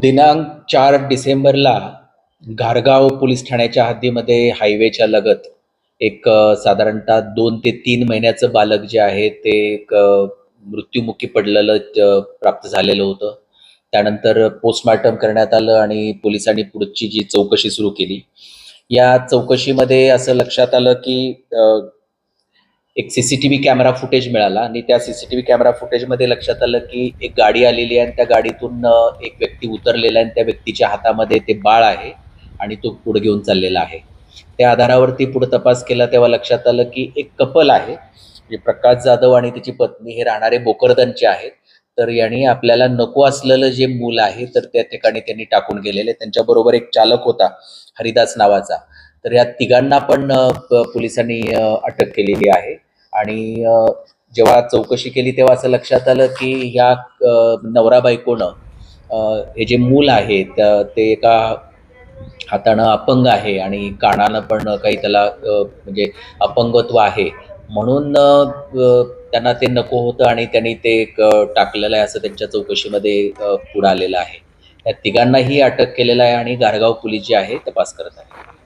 दिनांक चार डिसेंबरला घारगाव पोलीस ठाण्याच्या हद्दीमध्ये हायवेच्या लगत एक साधारणतः दोन ते तीन महिन्याचं बालक जे आहे ते एक मृत्युमुखी पडलेलं प्राप्त झालेलं होतं. त्यानंतर पोस्टमार्टम करण्यात आलं आणि पोलिसांनी पुढची जी चौकशी सुरू केली. या चौकशीमध्ये असं लक्षात आलं की एक सीसीटीव्ही कॅमेरा फुटेज मिळाला. आणि त्या सीसीटीव्ही कॅमेरा फुटेजमध्ये लक्षात आलं की एक गाडी आलेली आहे आणि त्या गाडीतून एक व्यक्ती उतरलेला आहे आणि त्या व्यक्तीच्या हातामध्ये ते बाळ आहे आणि तो पुढे घेऊन चाललेला आहे. त्या आधारावरती पुढे तपास केला तेव्हा लक्षात आलं की एक कपल आहे. म्हणजे प्रकाश जाधव आणि त्याची पत्नी हे राहणारे बोकरदनचे आहेत. तर यांनी आपल्याला नको असलेलं जे मूल आहे तर त्या ठिकाणी त्यांनी टाकून गेलेले. त्यांच्याबरोबर एक चालक होता हरिदास नावाचा. तर या तिघांना पण पोलिसांनी अटक केलेली आहे. आणि जेव्हा चौकशी केली तेव्हा असं लक्षात आलं की ह्या नवरा बायकोनं हे जे मूल आहे ते एका हातानं अपंग आहे आणि कानानं पण काही त्याला म्हणजे अपंगत्व आहे. म्हणून त्यांना ते नको होतं आणि त्यांनी ते एक टाकलेलं आहे असं त्यांच्या चौकशीमध्ये पुढं आलेलं आहे. त्या तिघांनाही अटक केलेलं आहे आणि गारगाव पोलीस जे आहे तपास करत आहे